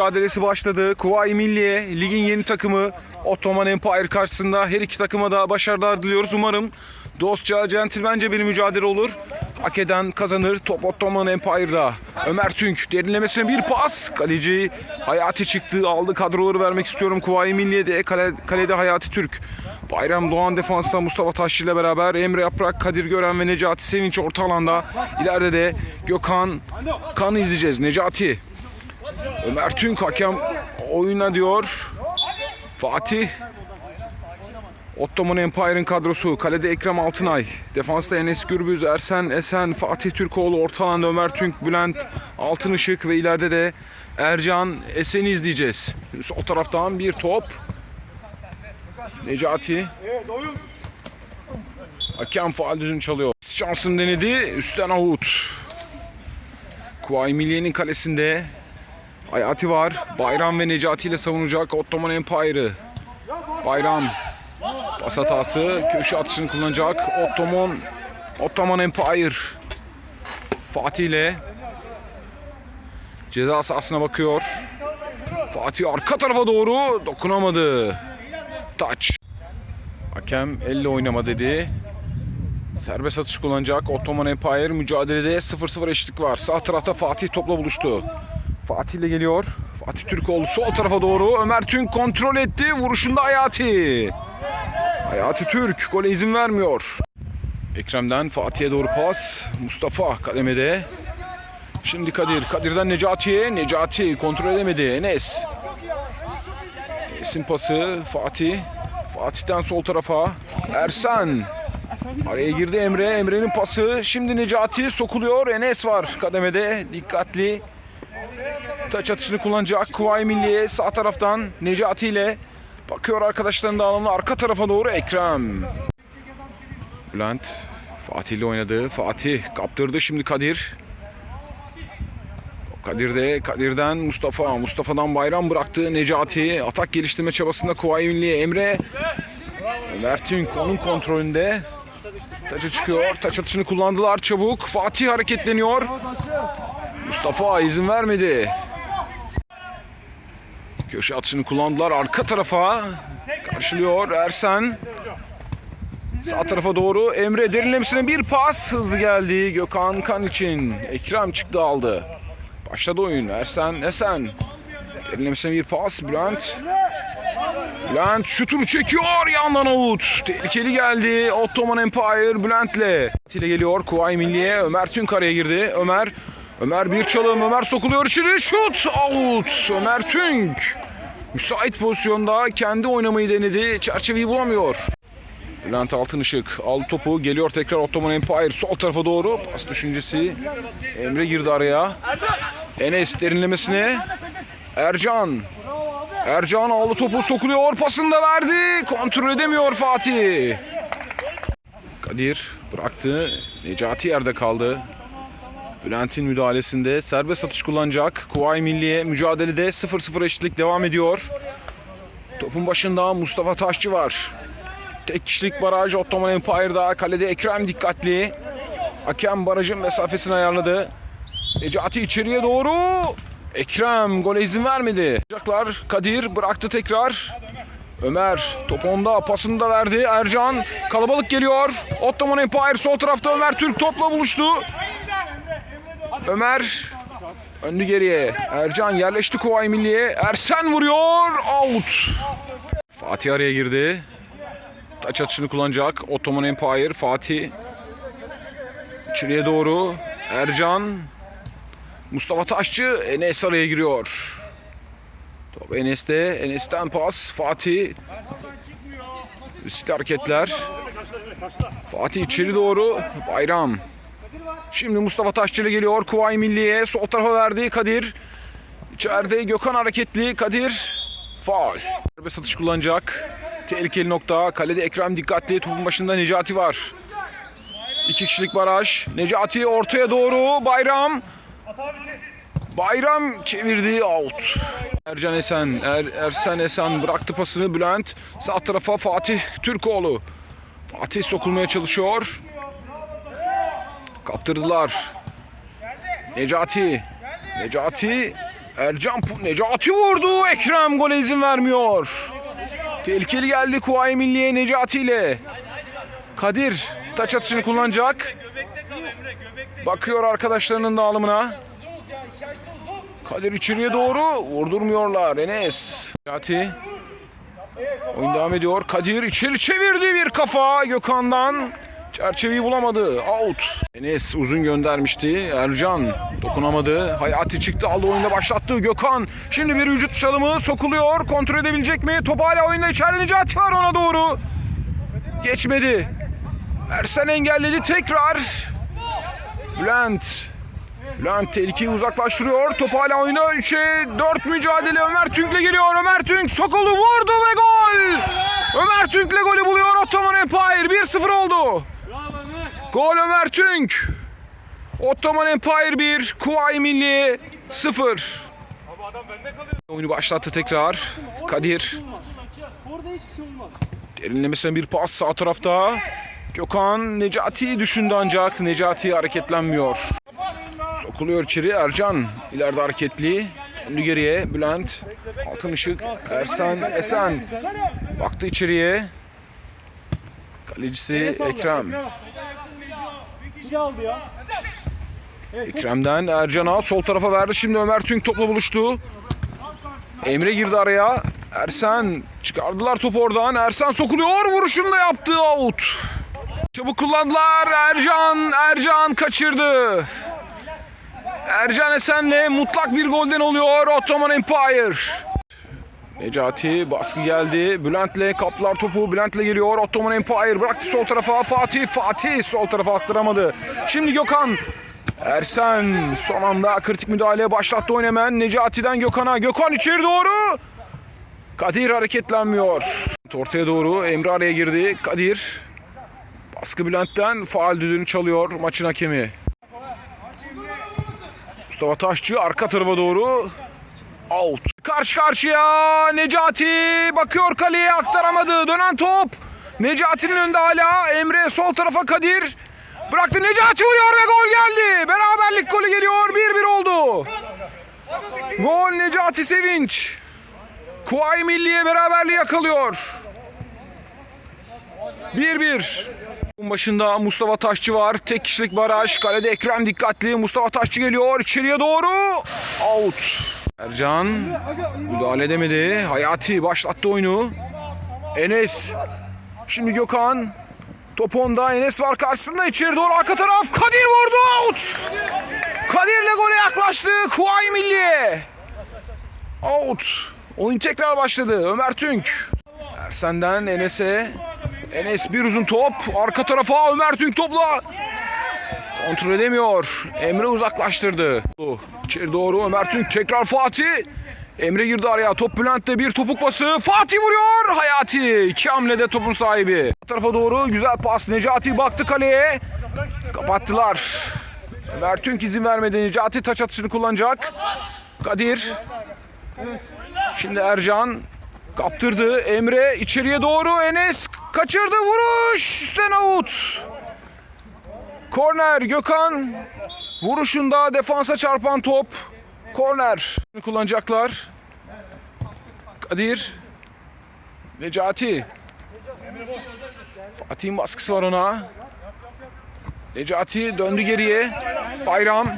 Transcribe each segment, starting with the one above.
mücadelesi başladı. Kuvayi Milliye ligin yeni takımı Ottoman Empire karşısında her iki takıma da başarılar diliyoruz. Umarım dostça, centilmence bir mücadele olur. Hak eden kazanır. Top Ottoman Empire'da. Ömer Tünk derinlemesine bir pas. Kaleci Hayati çıktı. Aldı kadroları vermek istiyorum. Kuvayi Milliye'de kale, kalede Hayati Türk. Bayram Doğan defansta Mustafa Taşçı ile beraber Emre Yaprak, Kadir Gören ve Necati Sevinç orta alanda. İleride de Gökhan Kan'ı izleyeceğiz. Necati Ömer Tünk hakem oyuna diyor. Fatih Ottoman Empire'ın kadrosu. Kalede Ekrem Altınay. Defansta Enes Gürbüz, Ersen Esen, Fatih Türkoğlu. Orta Ömer Tünk, Bülent Altınışık ve ileride de Ercan Esen'i izleyeceğiz. Sol taraftan bir top. Necati. Hakem faal çalıyor. Şansını denedi. Üstten avut. Kuvayi Milliye'nin kalesinde Hayati var. Bayram ve Necati ile savunacak Ottoman Empire'ı. Bayram pas hatası. Köşe atışını kullanacak. Ottoman Ottoman Empire. Fatih ile ceza sahasına bakıyor. Fatih arka tarafa doğru dokunamadı. Taç. Hakem elle oynama dedi. Serbest atış kullanacak. Ottoman Empire mücadelede 0-0 eşitlik var. Sağ tarafta Fatih topla buluştu. Fatih ile geliyor. Fatih Türkoğlu sol tarafa doğru. Ömer Tünk kontrol etti. Vuruşunda Hayati. Hayati Türk gole izin vermiyor. Ekrem'den Fatih'e doğru pas. Mustafa kademede. Şimdi Kadir. Kadir'den Necati'ye. Necati kontrol edemedi. Enes. Enes'in pası. Fatih. Fatih'ten sol tarafa. Ersen. Araya girdi Emre. Emre'nin pası. Şimdi Necati sokuluyor. Enes var kademede. Dikkatli. Taç atışını kullanacak. Kuvayi Milliye sağ taraftan Necati ile bakıyor arkadaşların dağılımına arka tarafa doğru Ekrem. Bülent Fatih ile oynadı. Fatih kaptırdı şimdi Kadir. Kadir de Kadir'den Mustafa. Mustafa'dan Bayram bıraktı Necati. Atak geliştirme çabasında Kuvayi Milliye Emre. Ömer Tünk onun kontrolünde. Taça çıkıyor. Taç atışını kullandılar çabuk. Fatih hareketleniyor. Mustafa izin vermedi. Köşe atışını kullandılar arka tarafa. Karşılıyor Ersen. Sağ tarafa doğru Emre derinlemesine bir pas hızlı geldi Gökhan Kan için. Ekrem çıktı aldı. Başladı oyun. Ersen Esen. Derinlemesine bir pas Bülent. Bülent şutunu çekiyor yandan avut. Tehlikeli geldi Ottoman Empire Bülent'le. ile geliyor Kuvayi Milliye. Ömer Tünk araya girdi. Ömer Ömer bir çalım. Ömer sokuluyor içeri. Şut out. Ömer Tünk. Müsait pozisyonda kendi oynamayı denedi. Çerçeveyi bulamıyor. Bülent Altınışık aldı topu. Geliyor tekrar Ottoman Empire sol tarafa doğru. Pas düşüncesi. Emre girdi araya. Enes derinlemesine. Ercan. Ercan aldı topu sokuluyor. Pasını da verdi. Kontrol edemiyor Fatih. Kadir bıraktı. Necati yerde kaldı. Bülent'in müdahalesinde serbest atış kullanacak. Kuvayi Milliye mücadelede 0-0 eşitlik devam ediyor. Topun başında Mustafa Taşçı var. Tek kişilik baraj Ottoman Empire'da. Kalede Ekrem dikkatli. Hakem barajın mesafesini ayarladı. Necati içeriye doğru. Ekrem gole izin vermedi. Kadir bıraktı tekrar. Ömer top onda pasını da verdi. Ercan kalabalık geliyor. Ottoman Empire sol tarafta Ömer Türk topla buluştu. Ömer önlü geriye. Ercan yerleşti Kuvayi Milliye. Ersen vuruyor. Out. Fatih araya girdi. Taç atışını kullanacak. Ottoman Empire. Fatih. İçeriye doğru. Ercan. Mustafa Taşçı. Enes araya giriyor. Top Enes'te. Enes'ten pas. Fatih. Riskli hareketler. Fatih içeri doğru. Bayram. Şimdi Mustafa Taşçı ile geliyor. Kuvayi Milliye sol tarafa verdi Kadir. İçeride Gökhan hareketli. Kadir faul. Serbest atış kullanacak. Tehlikeli nokta. Kalede Ekrem dikkatli. Topun başında Necati var. İki kişilik baraj. Necati ortaya doğru. Bayram. Bayram çevirdi out. Ercan Esen, er, Ersen Esen bıraktı pasını Bülent. Sağ tarafa Fatih Türkoğlu. Fatih sokulmaya çalışıyor. Kaptırdılar. Necati. Necati. Ercan Necati vurdu. Ekrem gole izin vermiyor. Tehlikeli geldi Kuvayi Milliye Necati ile. Kadir taç atışını kullanacak. Bakıyor arkadaşlarının dağılımına. Kadir içeriye doğru vurdurmuyorlar Enes. Necati. Oyun devam ediyor. Kadir içeri çevirdi bir kafa Gökhan'dan. Çerçeveyi bulamadı. Out. Enes uzun göndermişti. Ercan dokunamadı. Hayati çıktı aldı oyunda başlattı. Gökhan şimdi bir vücut çalımı sokuluyor. Kontrol edebilecek mi? Top hala oyunda içeride Necati var ona doğru. Geçmedi. Ersen engelledi tekrar. Bülent. Bülent tehlikeyi uzaklaştırıyor. Top hala oyunda 3'e 4 mücadele. Ömer Tünk'le geliyor. Ömer Tünk sokulu vurdu ve gol. Ömer Tünk'le golü buluyor Ottoman Empire. 1-0 oldu. Gol Ömer Tünk. Ottoman Empire 1, Kuvayi Milli 0. Oyunu başlattı tekrar. Kadir. Derinlemesine bir pas sağ tarafta. Gökhan Necati'yi düşündü ancak Necati hareketlenmiyor. Sokuluyor içeri Ercan. ileride hareketli. Döndü geriye Bülent. Altın ışık. Ersan Esen. Baktı içeriye. Kalecisi Ekrem. Bir aldı ya. Ekrem'den Ercan'a sol tarafa verdi. Şimdi Ömer Tünk topla buluştu. Emre girdi araya. Ersen çıkardılar topu oradan. Ersen sokuluyor. Vuruşunu da yaptı. Out. Çabuk kullandılar. Ercan, Ercan kaçırdı. Ercan Esen'le mutlak bir golden oluyor Ottoman Empire. Necati baskı geldi. Bülent'le kaplar topu. Bülent'le geliyor. Ottoman Empire bıraktı sol tarafa. Fatih, Fatih sol tarafa aktaramadı. Şimdi Gökhan. Ersen son anda kritik müdahale başlattı oyun hemen. Necati'den Gökhan'a. Gökhan içeri doğru. Kadir hareketlenmiyor. Ortaya doğru Emre araya girdi. Kadir. Baskı Bülent'ten faal düdüğünü çalıyor maçın hakemi. Mustafa Taşçı arka tarafa doğru. Out. Karşı karşıya Necati bakıyor kaleye aktaramadı. Dönen top. Necati'nin önünde hala Emre sol tarafa Kadir. Bıraktı Necati vuruyor ve gol geldi. Beraberlik golü geliyor. 1-1 oldu. Gol Necati Sevinç. Kuvayi Milliye beraberliği yakalıyor. 1-1. Bunun Başında Mustafa Taşçı var. Tek kişilik baraj. Kalede Ekrem dikkatli. Mustafa Taşçı geliyor. İçeriye doğru. Out. Ercan müdahale edemedi. Hayati başlattı oyunu. Enes. Şimdi Gökhan. Top onda. Enes var karşısında. İçeri doğru arka taraf. Kadir vurdu. Out. Kadir'le gole yaklaştı. Kuvayi Milliye. Out. Oyun tekrar başladı. Ömer Tünk. Ersen'den Enes'e. Enes bir uzun top. Arka tarafa Ömer Tünk topla. Kontrol edemiyor. Emre uzaklaştırdı. İçeri doğru Ömer Tünk tekrar Fatih. Emre girdi araya. Top Bülent'te bir topuk pası. Fatih vuruyor. Hayati. iki hamlede topun sahibi. Bu tarafa doğru güzel pas. Necati baktı kaleye. Kapattılar. Ömer Tünk izin vermedi. Necati taç atışını kullanacak. Kadir. Şimdi Ercan kaptırdı. Emre içeriye doğru. Enes kaçırdı. Vuruş. Üstten out. Korner Gökhan. Vuruşunda defansa çarpan top. Korner. Kullanacaklar. Kadir. Necati. Fatih'in baskısı var ona. Necati döndü geriye. Bayram.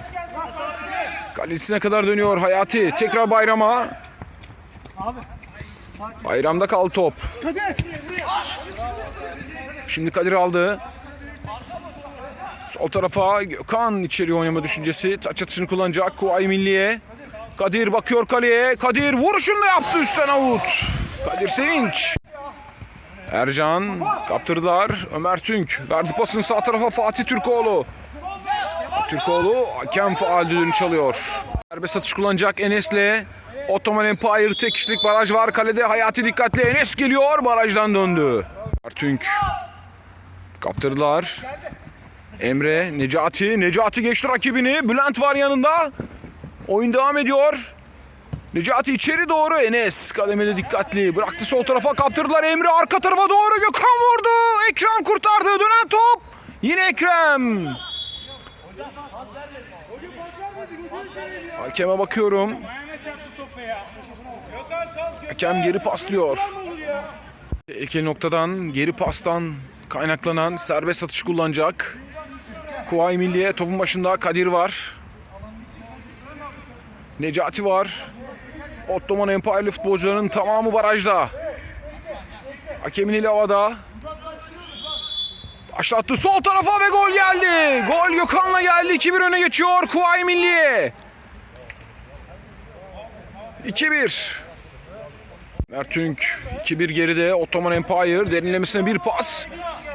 Kalesine kadar dönüyor Hayati. Tekrar Bayram'a. Bayramda kaldı top. Şimdi Kadir aldı. Sol tarafa Gökhan içeri oynama düşüncesi. Taç atışını kullanacak Kuvayi Milliye. Kadir bakıyor kaleye. Kadir vuruşunu da yaptı üstten avut. Kadir Sevinç. Ercan kaptırdılar. Ömer Tünk verdi pasını sağ tarafa Fatih Türkoğlu. Türkoğlu hakem faal düdüğünü çalıyor. Serbest atış kullanacak Enes'le. Ottoman Empire tek kişilik baraj var. Kalede Hayati dikkatli. Enes geliyor. Barajdan döndü. Tünk. Kaptırdılar. Emre, Necati. Necati geçti rakibini. Bülent var yanında. Oyun devam ediyor. Necati içeri doğru. Enes kademede dikkatli. Bıraktı sol tarafa kaptırdılar. Emre arka tarafa doğru. Gökhan vurdu. Ekrem kurtardı. Dönen top. Yine Ekrem. Hakeme bakıyorum. Hakem geri paslıyor. Tehlikeli noktadan geri pastan kaynaklanan serbest atış kullanacak. Kuvayi Milliye topun başında Kadir var. Necati var. Ottoman Empire'li futbolcuların tamamı barajda. Hakemin eli havada. Başlattı sol tarafa ve gol geldi. Gol Gökhan'la geldi. 2-1 öne geçiyor Kuvayi Milliye. 2-1. Mertünk 2-1 geride. Ottoman Empire derinlemesine bir pas.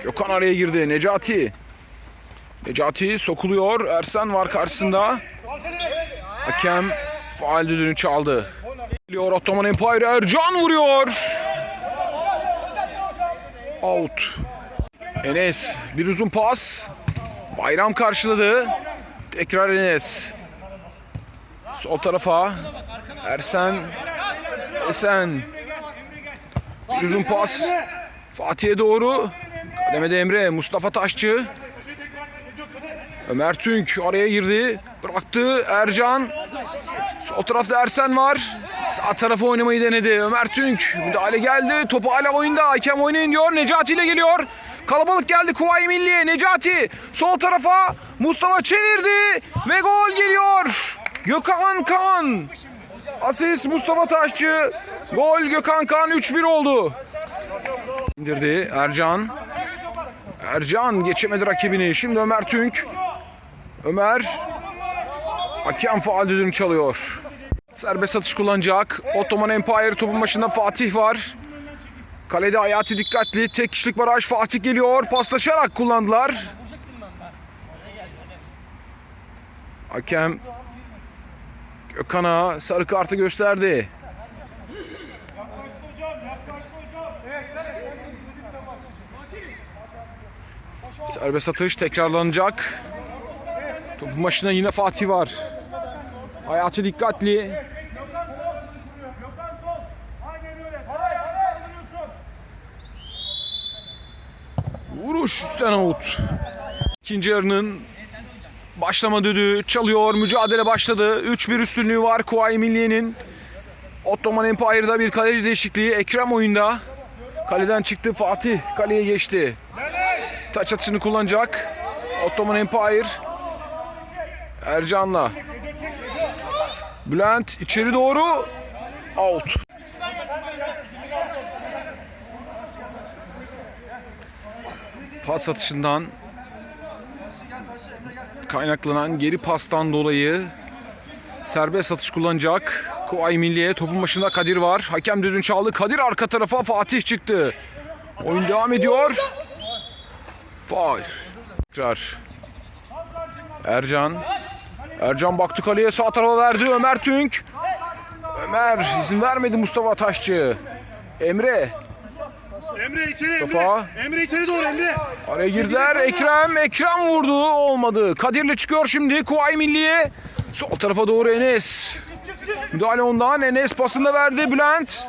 Gökhan araya girdi. Necati. Necati sokuluyor. Ersen var karşısında. Hakem faal düdüğünü çaldı. Geliyor Ottoman Empire. Ercan vuruyor. Out. Enes bir uzun pas. Bayram karşıladı. Tekrar Enes. Sol tarafa. Ersen. Esen. Bir uzun pas. Fatih'e doğru. Kademede Emre. Mustafa Taşçı. Ömer Tünk araya girdi. Bıraktı. Ercan. Sol tarafta Ersen var. Sağ tarafa oynamayı denedi. Ömer Tünk. Müdahale geldi. Topu hala oyunda. Hakem oynayın diyor. Necati ile geliyor. Kalabalık geldi Kuvayi Milliye. Necati sol tarafa Mustafa çevirdi ve gol geliyor. Gökhan Kan. Asist Mustafa Taşçı. Gol Gökhan Kan 3-1 oldu. İndirdi Ercan. Ercan geçemedi rakibini. Şimdi Ömer Tünk. Ömer. Hakem faal düdüğünü çalıyor. Serbest atış kullanacak. Ottoman Empire topun başında Fatih var. Kalede Hayati dikkatli. Tek kişilik baraj Fatih geliyor. Paslaşarak kullandılar. Hakem Gökhan'a sarı kartı gösterdi. Serbest atış tekrarlanacak. Topun başında yine Fatih var. Hayati dikkatli. Vuruş üstten out. İkinci yarının başlama düdüğü çalıyor. Mücadele başladı. 3-1 üstünlüğü var Kuvayi Milliye'nin. Ottoman Empire'da bir kaleci değişikliği. Ekrem oyunda. Kaleden çıktı Fatih. Kaleye geçti. Taç atışını kullanacak. Ottoman Empire. Ercan'la. Bülent içeri doğru. Out. Pas atışından kaynaklanan geri pastan dolayı serbest atış kullanacak. Kuvayi Milliye topun başında Kadir var. Hakem düdüğünü çaldı. Kadir arka tarafa Fatih çıktı. Oyun devam ediyor. Faul. Tekrar. Ercan. Ercan baktı kaleye sağ tarafa verdi. Ömer Tünk. Ömer izin vermedi Mustafa Taşçı. Emre. Emre içeri Mustafa. Emre. Emre içeri doğru Emre. Araya girdiler. Ekrem. Ekrem vurdu. Olmadı. Kadir'le çıkıyor şimdi. Kuvayi Milliye. Sol tarafa doğru Enes. Müdahale ondan. Enes pasını verdi. Bülent.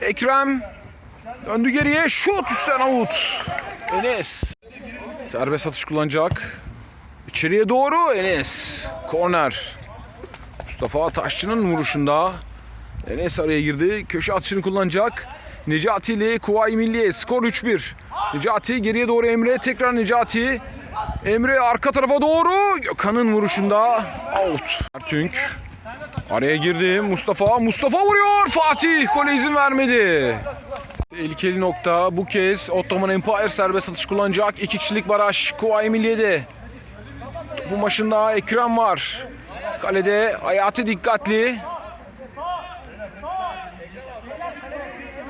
Ekrem. Döndü geriye. Şut üstten avut. Enes. Serbest atış kullanacak. İçeriye doğru Enes. Korner. Mustafa Taşçı'nın vuruşunda. Enes araya girdi. Köşe atışını kullanacak. Necati ile Kuvayi Milliye. Skor 3-1. Necati geriye doğru Emre. Tekrar Necati. Emre arka tarafa doğru. Gökhan'ın vuruşunda. Out. Ertünk. Araya girdi. Mustafa. Mustafa vuruyor. Fatih. Gole izin vermedi. Tehlikeli nokta. Bu kez Ottoman Empire serbest atış kullanacak. İki kişilik baraj. Kuvayi Milliye'de. Topun başında Ekrem var. Kalede Hayati dikkatli.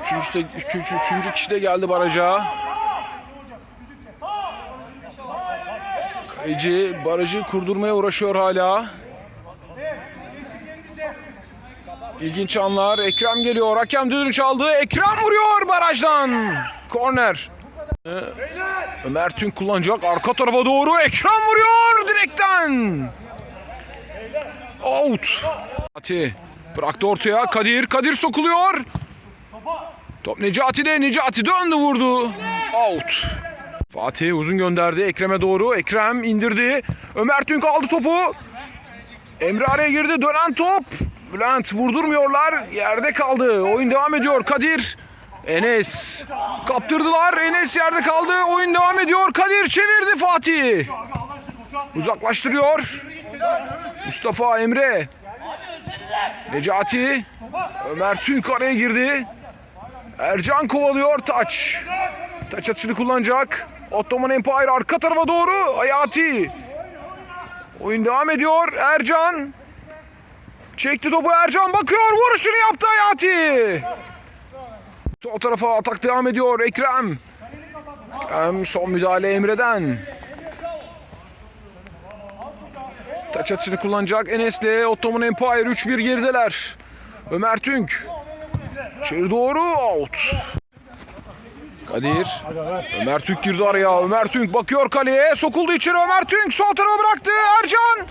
Üçüncü, de, üçüncü, üçüncü kişi de geldi baraja. Kaleci barajı kurdurmaya uğraşıyor hala. İlginç anlar. Ekrem geliyor. Hakem düdüğünü çaldı. Ekrem vuruyor barajdan. Korner. Ömer Tünk kullanacak. Arka tarafa doğru. Ekrem vuruyor direkten. Out. Fatih bıraktı ortaya. Kadir. Kadir sokuluyor. Top Necati'de. Necati döndü vurdu. Out. Fatih uzun gönderdi Ekrem'e doğru. Ekrem indirdi. Ömer Tünk aldı topu. Emre araya girdi. Dönen top. Bülent vurdurmuyorlar. Yerde kaldı. Oyun devam ediyor. Kadir. Enes. Kaptırdılar. Enes yerde kaldı. Oyun devam ediyor. Kadir çevirdi Fatih. Uzaklaştırıyor. Mustafa Emre. Necati. Ömer Tünk araya girdi. Ercan kovalıyor taç. Taç atışını kullanacak. Ottoman Empire arka tarafa doğru. Hayati. Oyun devam ediyor. Ercan. Çekti topu Ercan bakıyor. Vuruşunu yaptı Hayati. Sol tarafa atak devam ediyor. Ekrem. Ekrem son müdahale Emre'den. Taç atışını kullanacak Enes'le Ottoman Empire 3-1 gerideler. Ömer Tünk. İçeri doğru out. Kadir. Ömer Tünk girdi araya. Ömer Tünk bakıyor kaleye. Sokuldu içeri Ömer Tünk. Sol tarafa bıraktı. Ercan.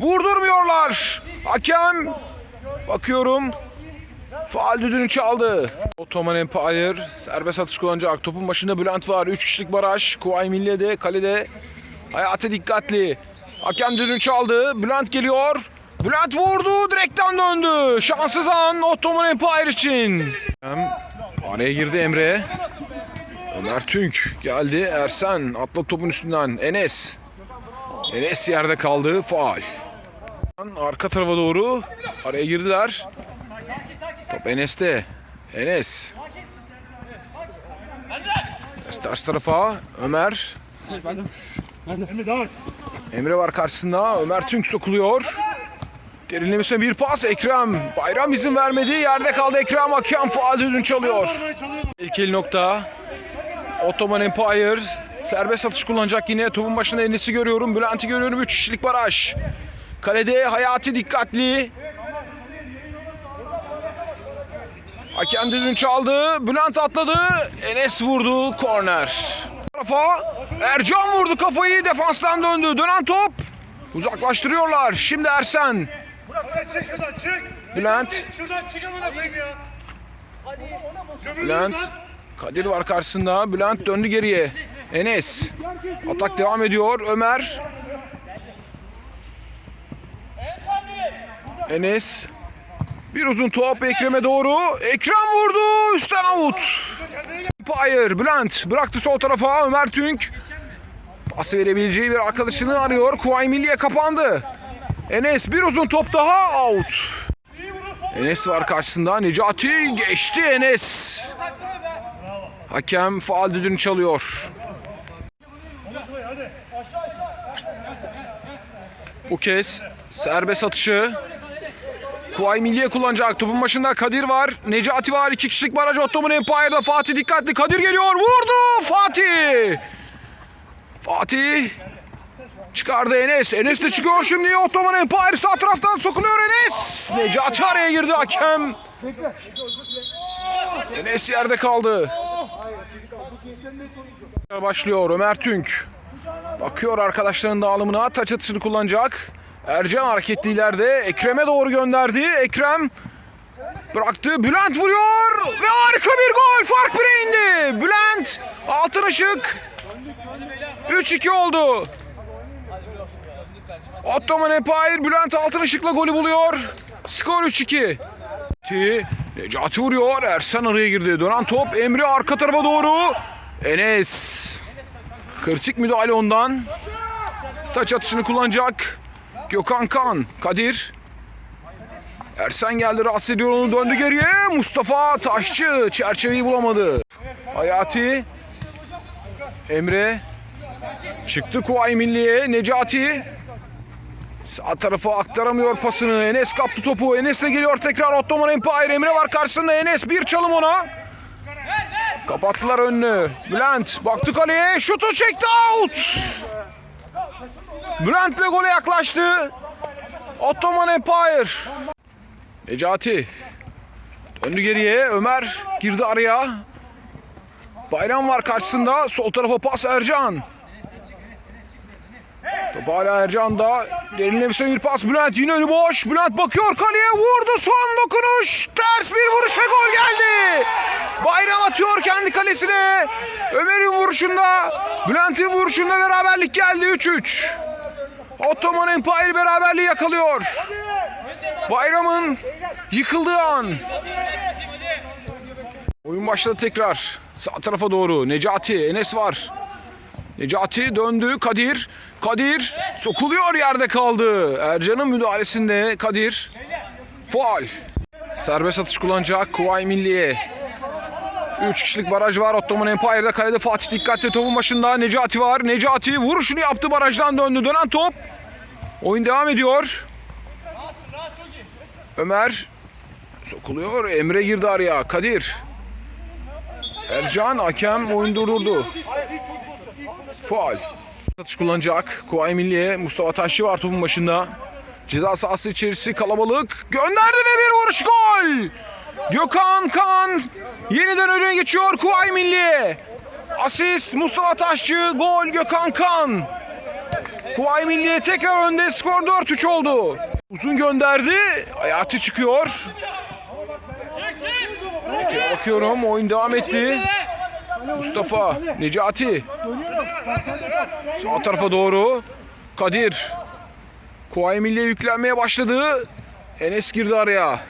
Vurdurmuyorlar. Hakem. Bakıyorum. Faal düdüğünü çaldı. Ottoman Empire serbest atış kullanacak. Topun başında Bülent var. 3 kişilik baraj. Kuvayi Milliye'de kalede. Hayatı dikkatli. Hakem düdüğünü çaldı. Bülent geliyor. Bülent vurdu. Direkten döndü. Şanssız an Ottoman Empire için. Araya girdi Emre. Ömer Tünk geldi. Ersen atla topun üstünden. Enes. Enes yerde kaldı. Faal. Arka tarafa doğru. Araya girdiler. Top Enes'te. Enes. Enes ters tarafa. Ömer. Emre var karşısında. Ömer Tünk sokuluyor. Derinlemesine bir pas. Ekrem. Bayram izin vermedi. Yerde kaldı Ekrem. Hakem faal düdüğünü çalıyor. Çalıyor. İlkel nokta. Ottoman Empire. Serbest atış kullanacak yine. Topun başında Enes'i görüyorum. Bülent'i görüyorum. 3 kişilik baraj. Kalede Hayati dikkatli. Hakem düdüğünü çaldı. Bülent atladı. Enes vurdu. Korner. Tarafa Ercan vurdu kafayı. Defanstan döndü. Dönen top. Uzaklaştırıyorlar. Şimdi Ersen. Bülent. Bülent. Kadir var karşısında. Bülent döndü geriye. Enes. Atak devam ediyor. Ömer. Enes. Bir uzun top Ekrem'e doğru. Ekrem vurdu. Üstten out. Empire. Bülent bıraktı sol tarafa. Ömer Tünk. Pas verebileceği bir arkadaşını arıyor. Kuvayi Milliye kapandı. Enes bir uzun top daha out. Enes var karşısında. Necati geçti Enes. Hakem faal düdüğünü çalıyor. Bu kez serbest atışı. Kuvayi Milliye kullanacak. Topun başında Kadir var. Necati var. İki kişilik baraj Ottoman Empire'da. Fatih dikkatli. Kadir geliyor. Vurdu. Fatih. Fatih. Çıkardı Enes. Enes de çıkıyor şimdi. Ottoman Empire sağ taraftan sokuluyor Enes. Necati araya girdi hakem. Enes yerde kaldı. Başlıyor Ömer Tünk. Bakıyor arkadaşların dağılımına. Taç atışını kullanacak. Ercan hareketli ileride. Ekrem'e doğru gönderdi. Ekrem bıraktı. Bülent vuruyor. Ve harika bir gol. Fark bire indi. Bülent altın ışık. 3-2 oldu. Ottoman Empire Bülent altın ışıkla golü buluyor. Skor 3-2. Necati, vuruyor. Ersen araya girdi. Dönen top Emre arka tarafa doğru. Enes. Kırçık müdahale ondan. Taç atışını kullanacak. Gökhan Kan. Kadir. Ersen geldi rahatsız ediyor onu döndü geriye. Mustafa Taşçı çerçeveyi bulamadı. Hayati. Emre. Çıktı Kuvayi Milliye. Necati. Sağ tarafa aktaramıyor pasını. Enes kaptı topu. Enes de geliyor tekrar Ottoman Empire. Emre var karşısında. Enes bir çalım ona. Kapattılar önünü. Bülent baktı kaleye. Şutu çekti out. Bülent'le gole yaklaştı. Ottoman Empire. Necati. Döndü geriye. Ömer girdi araya. Bayram var karşısında. Sol tarafa pas Ercan. Top hala Ercan'da. Derinlemesine bir pas Bülent. Yine önü boş. Bülent bakıyor kaleye. Vurdu son dokunuş. Ters bir vuruş ve gol geldi. Bayram atıyor kendi kalesine. Ömer'in vuruşunda. Bülent'in vuruşunda beraberlik geldi 3-3. Ottoman Empire beraberliği yakalıyor. Bayramın yıkıldığı an. Oyun başladı tekrar. Sağ tarafa doğru. Necati, Enes var. Necati döndü. Kadir. Kadir sokuluyor yerde kaldı. Ercan'ın müdahalesinde Kadir. Faal. Serbest atış kullanacak Kuvayi Milliye. 3 kişilik baraj var. Ottoman Empire'da kalede Fatih dikkatli topun başında. Necati var. Necati vuruşunu yaptı barajdan döndü. Dönen top. Oyun devam ediyor. Ömer sokuluyor. Emre girdi araya. Kadir. Ercan hakem oyun durdurdu. Faal. Atış kullanacak. Kuvayi Milliye. Mustafa Taşçı var topun başında. Ceza sahası içerisi kalabalık. Gönderdi ve bir vuruş gol. Gökhan Kan yeniden öne geçiyor Kuvayi Milliye. Asist Mustafa Taşçı, gol Gökhan Kan. Kuvayi Milliye tekrar önde skor 4-3 oldu. Uzun gönderdi. Hayati çıkıyor. Bakıyorum oyun devam etti. Mustafa, Necati. Sağ tarafa doğru. Kadir. Kuvayi Milliye yüklenmeye başladı. Enes girdi araya.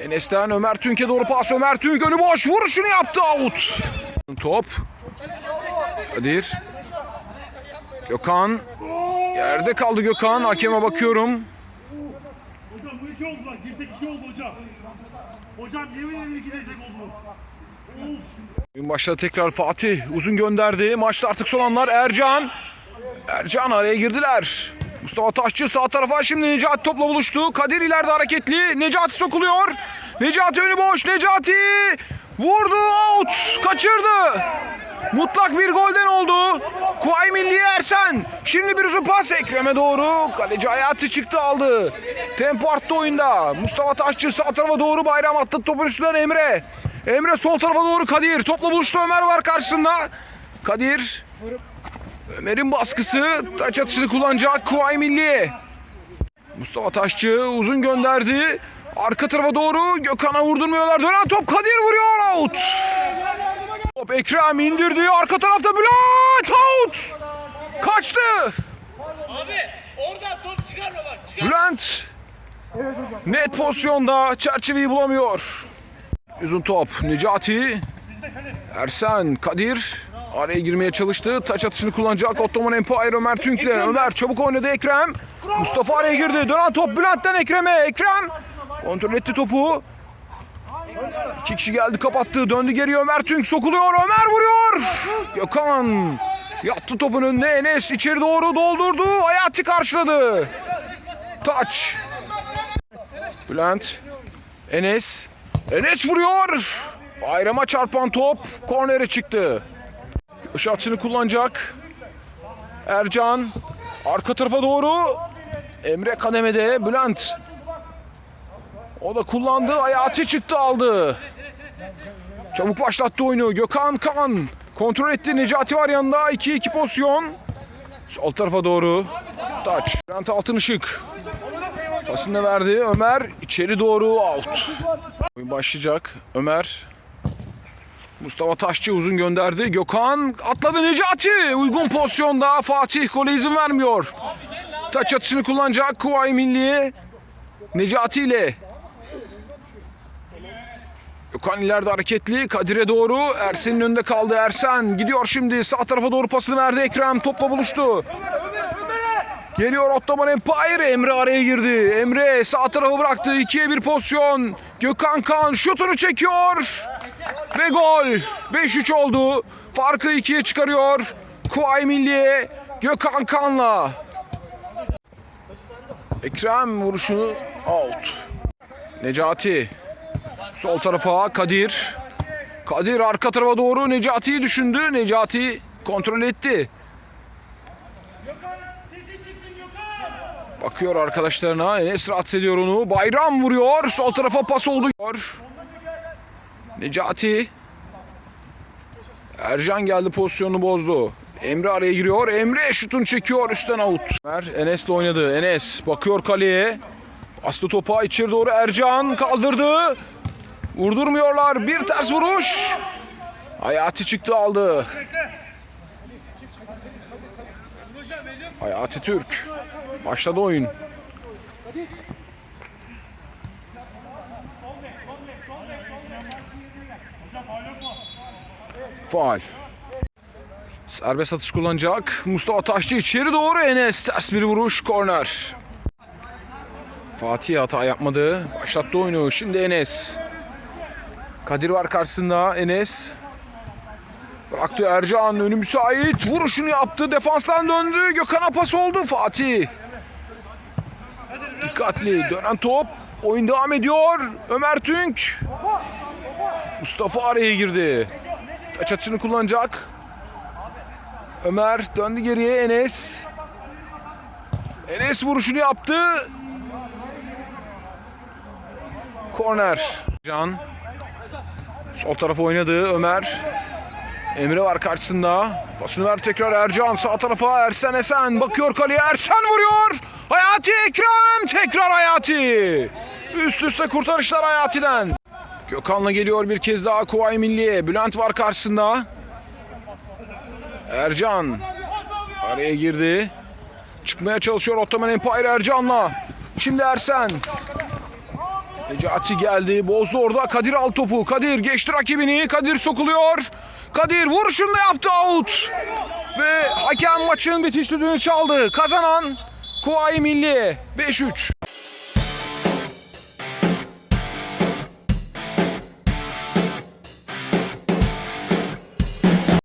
Enes'ten Ömer Tünk'e doğru pas. Ömer Tünk önü boş. Vuruşunu yaptı. Out. Top. Kadir. Gökhan. Yerde kaldı Gökhan. Hakeme bakıyorum. Hocam bu iki oldu bak. Girsek iki oldu hocam. Hocam yemin ederim iki destek oldu. Oyun başladı tekrar Fatih. Uzun gönderdi. Maçta artık son anlar. Ercan. Ercan araya girdiler. Mustafa Taşçı sağ tarafa şimdi Necati topla buluştu. Kadir ileride hareketli. Necati sokuluyor. Necati önü boş. Necati vurdu. Out. Kaçırdı. Mutlak bir golden oldu. Kuay Milli Ersen. Şimdi bir uzun pas Ekrem'e doğru. Kaleci Hayati çıktı aldı. Tempo arttı oyunda. Mustafa Taşçı sağ tarafa doğru bayram attı. Topun üstünden Emre. Emre sol tarafa doğru Kadir. Topla buluştu Ömer var karşısında. Kadir. Ömer'in baskısı. Taç atışını kullanacak Kuay Milli. Mustafa Taşçı uzun gönderdi. Arka tarafa doğru Gökhan'a vurdurmuyorlar. Dönen top Kadir vuruyor. Out. Top Ekrem indirdi. Arka tarafta Bülent. Out. Kaçtı. Abi oradan top çıkarma bak. Çıkar. Bülent net pozisyonda çerçeveyi bulamıyor. Uzun top Necati Ersen Kadir araya girmeye çalıştı. Taç atışını kullanacak Ottoman Empire Ömer Tünk'le. Ömer çabuk oynadı Ekrem. Mustafa araya girdi. Dönen top Bülent'ten Ekrem'e. Ekrem kontrol etti topu. İki kişi geldi kapattı. Döndü geriye Ömer Tünk sokuluyor. Ömer vuruyor. Gökhan yattı topun önüne. Enes içeri doğru doldurdu. Hayati karşıladı. Taç. Bülent. Enes. Enes vuruyor. Bayrama çarpan top kornere çıktı. Atışını kullanacak. Ercan. Arka tarafa doğru. Emre kademede. Bülent. O da kullandı. Hayati çıktı aldı. Çabuk başlattı oyunu. Gökhan Kan. Kontrol etti. Necati var yanında. 2-2 pozisyon. Sol tarafa doğru. Taç. Bülent Altın Işık. Pasını verdi. Ömer içeri doğru out. Oyun başlayacak. Ömer. Mustafa Taşçı uzun gönderdi. Gökhan atladı Necati. Uygun pozisyonda Fatih gole izin vermiyor. Taç atışını kullanacak Kuvayi Milli. Necati ile. Gökhan ileride hareketli. Kadir'e doğru. Ersen'in önünde kaldı. Ersen gidiyor şimdi. Sağ tarafa doğru pasını verdi. Ekrem topla buluştu. Geliyor Ottoman Empire. Emre araya girdi. Emre sağ tarafı bıraktı. 2'ye 1 pozisyon. Gökhan Kan şutunu çekiyor. Ve gol. 5-3 oldu. Farkı 2'ye çıkarıyor. Kuvayi Milliye Gökhan Kan'la. Ekrem vuruşu out. Necati. Sol tarafa Kadir. Kadir arka tarafa doğru Necati'yi düşündü. Necati kontrol etti. Bakıyor arkadaşlarına. Enes rahatsız ediyor onu. Bayram vuruyor. Sol tarafa pas oldu. Necati. Ercan geldi pozisyonunu bozdu. Emre araya giriyor. Emre şutunu çekiyor. Üstten out. Enes'le oynadı. Enes bakıyor kaleye. Bastı topa içeri doğru Ercan kaldırdı. Vurdurmuyorlar. Bir ters vuruş. Hayati çıktı aldı. Hayati Türk. Başladı oyun. Faal. Serbest atış kullanacak. Mustafa Taşçı içeri doğru Enes. Ters bir vuruş. Korner. Fatih hata yapmadı. Başlattı oyunu. Şimdi Enes. Kadir var karşısında. Enes. Bıraktı Ercan. Önü müsait. Vuruşunu yaptı. Defanstan döndü. Gökhan'a pas oldu. Fatih. Dikkatli. Dönen top. Oyun devam ediyor. Ömer Tünk. Mustafa araya girdi. Taç atışını kullanacak. Ömer döndü geriye Enes. Enes vuruşunu yaptı. Korner. Can. Sol tarafa oynadı Ömer. Emre var karşısında. Pasını ver tekrar Ercan. Sağ tarafa Ersen Esen. Bakıyor kaleye Ersen vuruyor. Hayati Ekrem. Tekrar Hayati. Üst üste kurtarışlar Hayati'den. Gökhan'la geliyor bir kez daha Kuvayi Milliye. Bülent var karşısında. Ercan. Araya girdi. Çıkmaya çalışıyor Ottoman Empire Ercan'la. Şimdi Ersen. Necati geldi. Bozdu orada. Kadir al topu. Kadir geçti rakibini. Kadir sokuluyor. Kadir vuruşunu da yaptı out. Ve hakem maçın bitiş düdüğünü çaldı. Kazanan Kuvayi Milli 5-3.